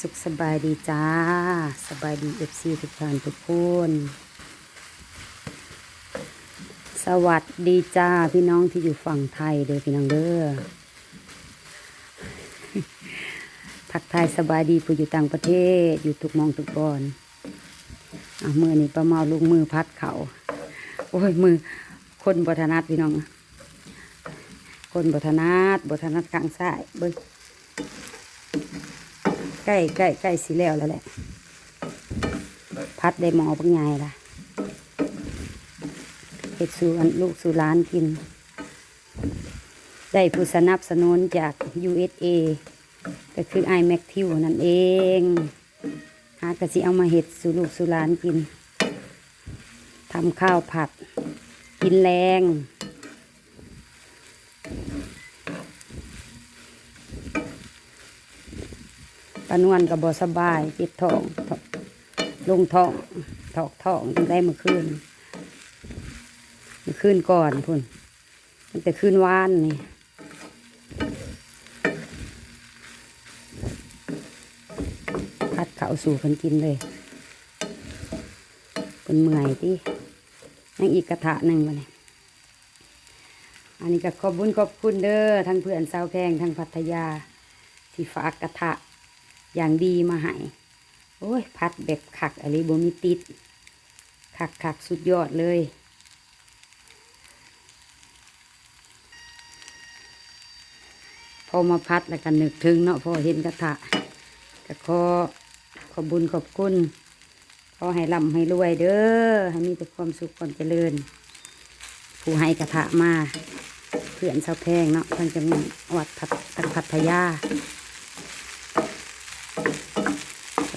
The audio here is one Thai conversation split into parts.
สุขสบายดีจ้า สบายดีเอฟซีทุกท่านทุกคนสวัสดีจ้าพี่น้องที่อยู่ฝั่งไทยเด้อพี่น้องเด้อทักทายสบายดีผู้อยู่ต่างประเทศ อยู่ทุกมองทุกบอนอะมือนี้ประเมาลูกมือพัดเขาโอ้ยมือคนบทนัดพี่น้อง คนบทนัดบทนัดกลางซ้ายเบิ้ง ใกล้ใกล้ใกล้สีแล้วแล้วแหละ พัดได้หมอปังไงล่ะเห็ดสู่อันลูกสู่ร้านกิน ได้ผู้สนับสนุนจาก USA ก็คือ i m a c t i v นั่นเอง หากระสิเอามาเห็ดสู่ลูกสู่ร้านกินทำข้าวผัด กินแรงานวนกับบสบายจ็บทองลงท้องถอกท้องตั้งแต่เมื่อคืนเมื่อคืนก่อนพุ่นตั้งแต่คืนวานนี่พัดเขาสู่คนกินเลยเป็นเมื่อยที่ยังอีกกระทะหนึ่งวะเนี่ยอันนี้ก็ขอบคุญขอบคุณเด้อทั้งเพื่อนสาวแพงทั้งพัทยาที่ฝากกระทะ อย่างดีมาให้โอ้ยพัดแบบขักอะไรบ่มีติดขักขักสุดยอดเลย พอมาพัดแล้วกันนึกถึงเนาะพอเห็นกระทะก็ขอขอบุญขอบคุณขอให้ร่ำให้รวยเด้อให้มีแต่ความสุขความเจริญ ผู้ให้กระทะมาเพื่อนชาวแพงเนาะทางจังหวัดพัททางพัทยา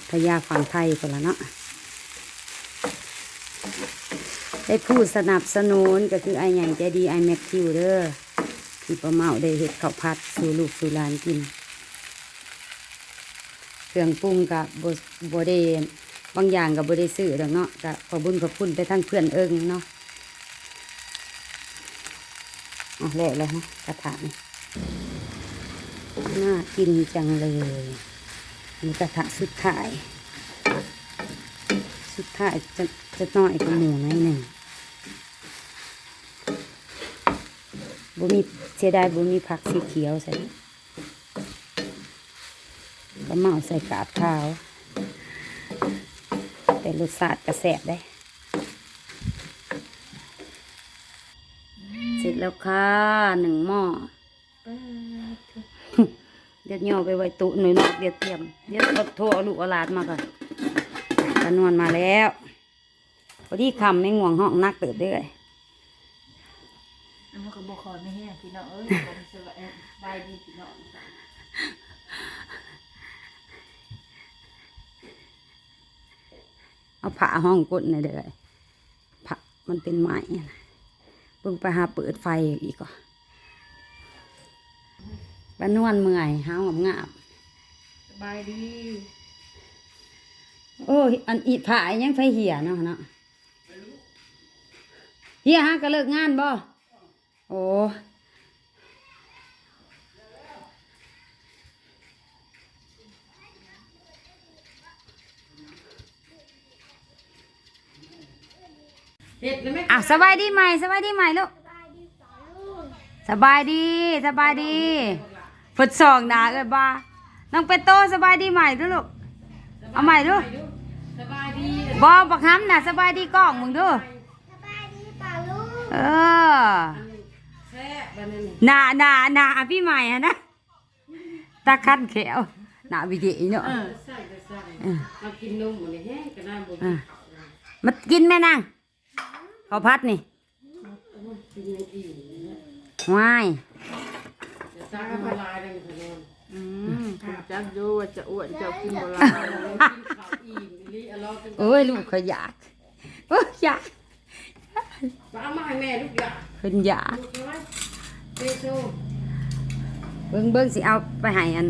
พัทยาฝั่งไทยคนละเนาะได้ผู้สนับสนุนก็คือไอใหญ่ใจดีไอแม็กคิวเด้อที่ประเมาได้เห็ดข้าวผัดสู่ลูกสู่หลานกิน เครื่องปรุงกับบโบเดบางอย่างกับบได้ซื้อดอกเนาะกับขอบุญขอบคุณไปทั้งเพื่อนเอิงเนาะอะแล้วแล้วฮะกระถางน่ากินจังเลย มีกระทะสุดท้าย สุดท้ายจะจะน้อยกับหมูหน่อยหนึ่งบ่มีเสียดายบ่มีผักสีเขียวใส่ก็เมาใส่กาบขาว แต่รสชาติกระแสบได้ เสร็จแล้วค่ะหนึ่งหม้อ เดี๋ยวย่อไปไว้ตุหน่อยนอกเดี๋ยวเตรียม เดี๋ยวเอาโทรเอาลูกเอาหลานมาก่อนตานวลมาแล้วพอดีคำในง่วงห้องนักเติบเด้อยอันนั้นก็บอกขอไม่แห้งพี่น้องเอ้ยผมสบายบายดีพี่น้องเอาผ้าห้องกดในอยเด้อยผ้ามันเป็นไม้นะเพิ่งไปหาเปิดไฟอีกก่อน บ้านนวลเมื่อยห้าวงาบสบายดีๆโอ้ยอันอีผ้ายังไฟเหี่ยเนาะเนาะเหี่ยฮะก็เลิกงานบ่โอ้อะสบายดีไหมสบายดีไหมลูกสบายดีสบายดี ฝึกสองหนาเอ้ยบ้าน้องเป็ดโตสบายดีไหมดูลูก เอาใหม่ดูสบายดีบอบักห้ำน่ะสบายดีกล้องมึงดูสบายดีเปล่าลูกเออแซ่บบันนี้หนาหนาหนาพี่ใหม่อะนะตาคันแขวหนาวิจิเนาะเออใส่ก็ใส่มากินนมหมดเลยแห้งก็น่าบ่กินข้าวนะมากินแม่นางข้าวพัดนี่กินยังอิ่มเนี่ยว้าย จะซักละลายได้พี่น้องอืมผมจักอยู่ว่าจะอ้วนจะกินโบราณกินข้าวอิ่มนี่อร่อยจังโอ้ยลูกเขาอยากโอ้ยอยากป้ามาให้แม่ทุกอย่างเพิ่นอยากลูกน้อยเปโซเบิ่งเบิ่งสิเอาไปให้อัน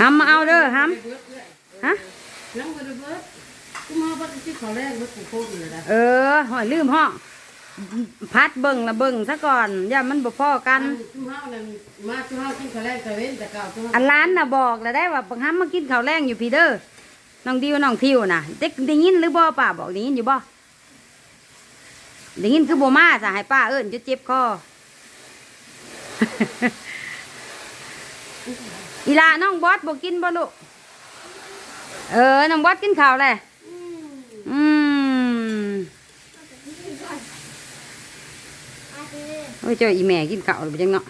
ห้ำมาเอาเด้อห้เบิดเลยำฮะน้ำก็ได้เบิดกูมาบัดที่ขอแรกเบิดของโคตรเลยนะเออหอยลืมห้อง พัดเบิ่งละเบิ่งซะก่อนอย่ามันบ่พอกันชุมเฮานั่นมาชุมเฮากินข้าวแรงตะเว้นแต่เก่าชุมเฮาอันร้านน่ะบอกแล้วได้ว่าบังคับมากินข้าวแรงอยู่พี่เด้อน้องดิวน้องทิวน่ะได้ได้ยินหรือบ่ป้าบอกได้ยินอยู่บ่ได้ยินคือบ่มาจ้ะให้ป้าเอิ้นจะเจ็บคอ อีลาน้องบอสบ่กินบ่ลูกเออน้องบอสกินข้าวแหละอืมอืม อาทิตย์ โอ้ยเจ้าอีแม่กินข้าวหรือบ่จังเนาะ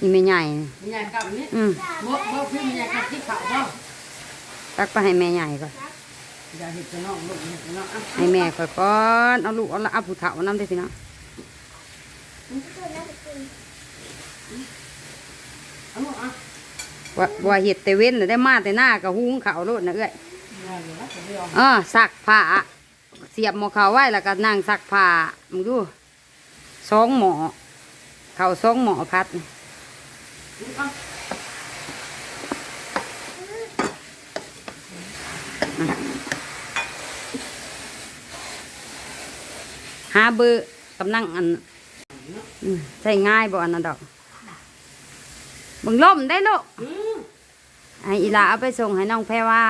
อีแม่ใหญ่นี่มีใหญ่กับนี่อืมบ่บ่พี่มีใหญ่กับที่ข้าวบ่ตักไปให้แม่ใหญ่ก่อนอย่าเฮ็ดจะน้องลูกเฮ็ดจะน้องอะให้แม่ก่อนก่อนเอาลูกเอาละเอาผู้เฒ่านํได้อพี่น้องคือน่าจะกินเอาลูกอะว่าว่าเห็ดแต่เว้นน่ะได้มาแต่หน้ากับหุงข้าวโลดนะเอ้ยได้อยู่แล้วก็เรียกเออซักผ้าเสียบหม้อข้าวไว้แล้วก็นั่งซักผ้ามึงดู สองหม้อข้าสองหมอพัดหาเบอร์กำลังอันใช้ง่ายบ่อันนั้นดอกเบึงล่มได้ลูกไอ้อีลาเอาไปส่งให้น้องแพรว่า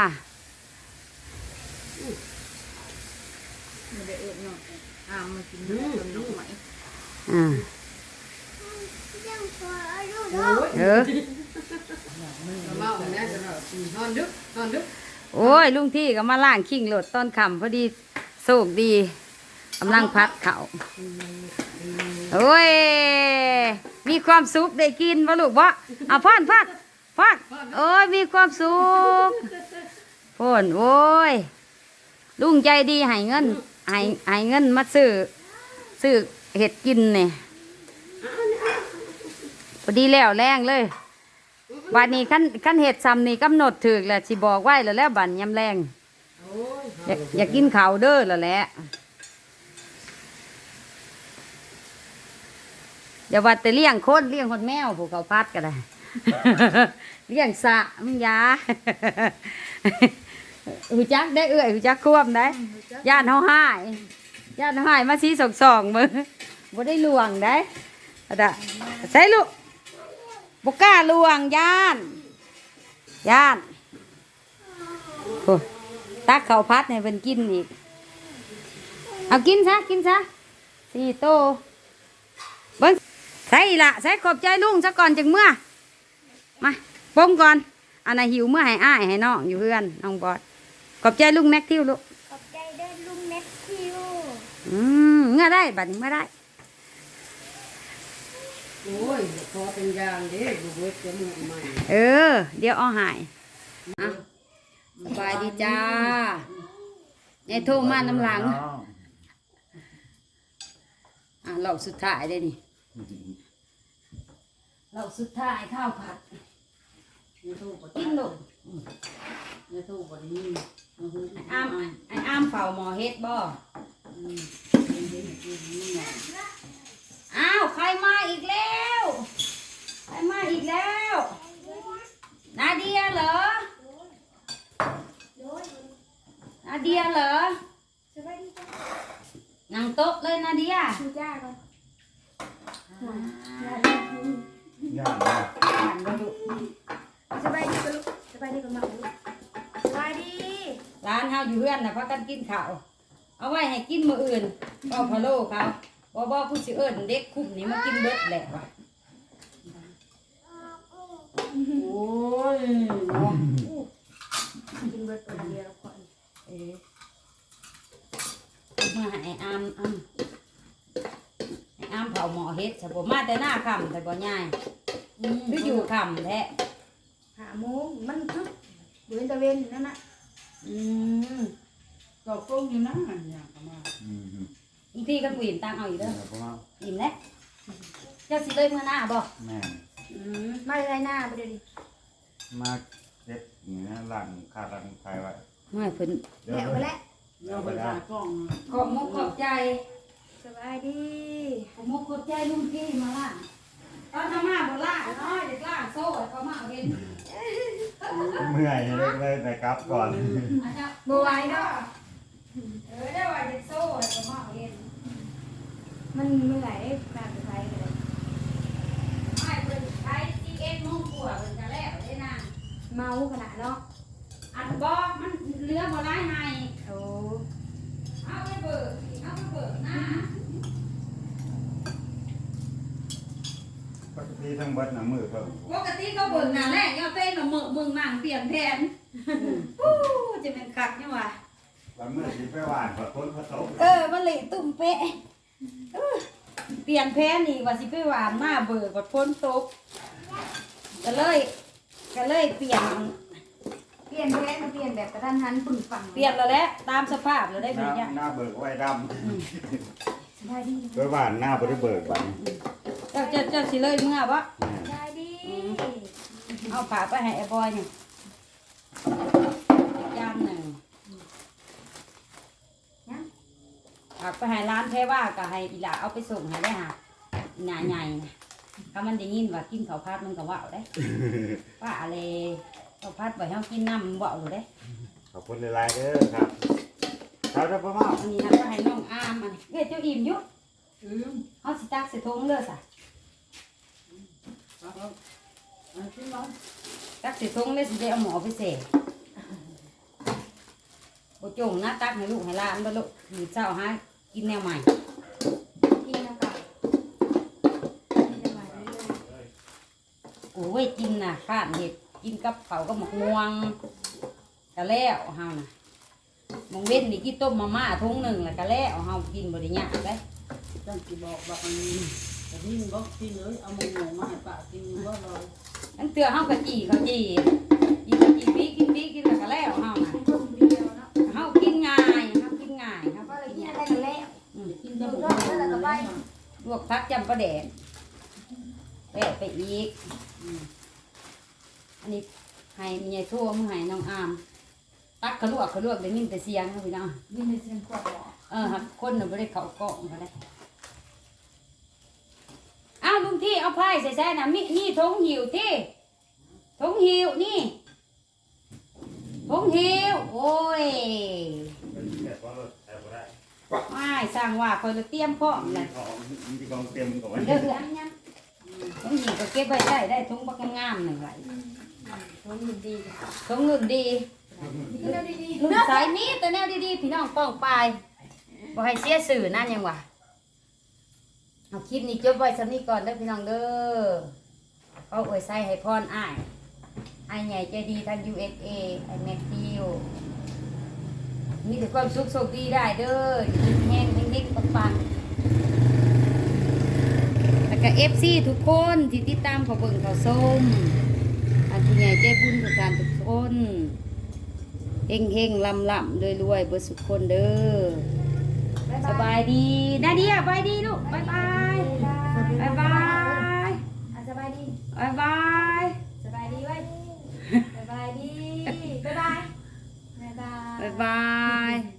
ไม่ได้เอิ้นเนาะอามมากินนมนมไหม อ่ายังพออายุโอ้เนาะยเออเมาแน่จะนอนดึกนอนดึกโอ้ยลุงที่ก็มาล่างขิงโหลดต้นคำพอดีโชคดีกำลังพัดเขาโอ้ย มีความสุขได้กินบ่ลูกบ่เอาพ่อนพ่อนพ่อนโอ้ยมีความสุขพ่อนโอ้ยลุงใจดีให้เงินให้ให้เงินมาซื้อซื้อ เห็ดกินเนี่ยพอดีแล้วแรงเลยวันนี้ขั้นขั้นเห็ดซ้ำนี่กำหนดถึกแหละสิบอกไว้แล้วแล้วบันยำแรงโอ้ยอยากอยากกินข้าวเด้อแล้วแหละอย่าว่าแต่เลี้ยงคนเลี้ยงคนแมวผูกเขาพัดก็ได้เลี้ยงสระมึงอยาหูจักได้เอื้อยหูจักควบได้ย่านเฮาหาย ย่านเฮาหายมาสีสองสองมือบ่ได้ลวงได้อะดะใส่ลูกบ่กล้าลวงย่านย่านโอ้ตักข้าวพัดให้เพิ่นกินอีก เอากินซะกินซะสี่โตเบิ้งใส่ละใส่ขอบใจลุงซะก่อนจังเมื่อมาปมก่อนอันน่ะหิวเมื่อให้อ้ายให้น้องอยู่เพื่อนน้องบอดขอบใจลุงแม็กทิวลูก ขอบใจเด้อลุงแม็กคิว อืมเมื่อได้บัดนี้เมื่อได้ โอ้ยพอเป็นยางเด้ดูเวทจะมือใหม่เออ เดี๋ยวเอาใหายอะสบายดีจ้าไอ้โทรมาน้ำหลัง อะเราสุดท้ายเลยนี่เราสุดท้ายข้าวผัดยูทูบกินลูกยูทูบบ่ได้ยินไอ้อ้ามไอ้อ้ามเฝ้าหมอเฮ็ดบ่ อ้าวใครมาอีกแล้ว ใครมาอีกแล้ว นาเดียเหรอ นาเดียเหรอสวัสดีจ้านั่งโต๊ะเลยนาเดียคุณจ้าก่อนย่างนะอ่านบ่ลูกสบายดีกับลูกสบายดีกับหมาลูกสบายดี ร้านเฮาอยู่เพื่อนน่ะพากันกินข้าว เอาไว้ให้กินมื้ออื่นก็พะโล้เขาบ่บ่ผู้สิเอิ้นเด็กคุมนี่มากินเบิดแหละว่ะโอ้ยเนาะกินเบิร์ดตัวเดียวก่อนเออมาให้อามอามให้อามเผาหมอเฮ็ดสบ่มาแต่หน้าค่ำแต่บ่ย่ายคืออยู่ค่ำแท้หาโมงมันทึกเดินตะเวนนั่นน่ะอืม ก็ฟงอยู่นะอย่างประมาณอืมบางทีก็อิ่มตังเอาอีกเดี๋เด้ยอวเพราะว่าอิ่มแล้วเจ้าสิเลยมื้อหน้าบ่แม่นอืมมาเลยหน้าไปเดี๋ยวดิมาเด็ดอย่างนี้หลังขาดหลังไฟไว้ไม่เพิ่นเดี๋ยวแล้วไปแล้วเดี๋ยวไปตากล้องขอบมุกขอบใจสบายดีขอบมุกขอบใจลุงพี่มาล่างตอนทำมาบ่ล่างน้อยเด็กล่างโซ่ให้เขามาเอาเห็นเมื่อยเลยเลยไปกลับก่อนอาจจะบัวไหวเนาะ เออได้ว่าเด็กโซ่ให้เขามาเอาเห็นมันเมื่อยการไปไทยกันเลยไม่เพิ่นใช้ซีเอ็มงกลัวเพิ่นจะแล้วได้นางเมาขนาดเนาะอันบ่มันเหลือบ่หลายให้โอ้เอาไปเบิกเอาไปเบิกหน้าปกติทั้งเบิดน่ะมือเพิ่มปกติเขาเบิกหน้าแรกเอาเต้นมามึงมึงนั่งเปลี่ยนแผนอู้จะเป็นคักนี่หว่า วันมือสิไปหวานขอต้นขอตกเออมันเลยตุ่มเป๊ะเออเปลี่ยนแผนนี่ว่าสิไปหวานมาเบิกกดพ้นตกก็เลยก็เลยเปลี่ยนเปลี่ยนแพนมาเปลี่ยนแบบกระทันหันปึ่งปังเปลี่ยนแล้วแหละตามสภาพแล้วได้หเป็นน้าอย่างหน้าเบิกไว้ดสบายดีำไปหวานหน้าบ่ได้เบิกบัดนี้เจ้าเจ้าเจ้าสิเลยเมื่อปะสบายดีเอาฝากไปให้ไอ้บอยนี่ยามหนึ่ง ฝากไปให้ร้านแท้ว่าก็ให้อีหลาเอาไปส่งให้ได้ค่ะหนาใหญ่นะถ้ามันได้ยินว่ากินข้าวผัดมันก็ว่าวได้ ว่าอะไรข้าวผัดไว้ให้เรากินน้ำมันว่าวอยู่ได้ขอบคุณหลายๆเด้อครับเขาจะประมาณอันนี้นะก็ให้น้องอามอันนี้เฮ้ยเจ้าอิ่มอยุอืมเขาสิตักใส่ถุงเลยสะเอาเอาเอาขึ้นมาตักใส่ถุงเลยสิได้เอาหมอไปเสกโอจงนะตักให้ลูกให้หลานบ่ลูกหรือเจ้าหา กินแนวใหม่กินน้ำเก่ากินน้ำใหม่เรื่อยโอ้ยกินน่ะข้ามเห็ดกินกับเขาวกับหมกม่วงกะแล้วเฮาน่ะมองเว้นนี่กินต้มมาม่าทุงหนึ่งแล้วกะแล้วเฮากินบริญญากเลยจังสิบอกบอกอันนี้แต่นี่มันบอกกินเลย เอาหมูหมูมาให้ป้ากินว่าเรานั่นเตือเฮากะจีเขาจีจีเขาจีปีกินปีกินแล้วกะแล้วเฮา จำประแดดแล้วไปอีกอืมอันนี้ให้เมียทั่วมือให้น้องอาม ตักขลวกขลวกได้ยินแต่เสียงนะพี่น้องมีในเสียงขวดหรอเออครับคนน่ะไม่ได้เขากล้องเขาได้อ้าวลุงที่เอาไพ่ใส่ใส่นะมีนี่ทงหิวที่ทงหิวนี่ทงหิวโอ้ย แต่ว่ารถแต่บ่ ได้ไม่สร้างว่าคอยจะเตรียมพร้อมมีเลยของมีกองเต็มก่อนเด้อทงหิวก็เก็บไว้ได้ได้ทงบักงามๆหนึ่งไว้ต้มดีทงเงินดีๆกินแล้วดีรุ่นสายมีแต่แนวดีๆพี่น้องป้องปลายบ่ให้เสียสื่อนั่นยังวะเอาคลิปนี้จบไว้สำนี้ก่อนเด้อพี่น้องเด้อเขาอวยใส่ให้พรอ้ายอ้ายใหญ่ใจดีทาง USA ไอ้แมทธิว มีแต่ความสุขโชคดีได้เด้อแห้งเฮงๆปังๆแล้วก็ FC ทุกคนที่ติดตามเขาเบิ่งเขาส้มอันที่ใหญ่ใจบุญทุกการทุกคนเฮงเฮงลำลำรวยรวยๆเบิดสุขคนเด้อๆสบายดีนาเดียบายดีลูกบายบายบายบายอะสบายดีบายบาย 拜拜。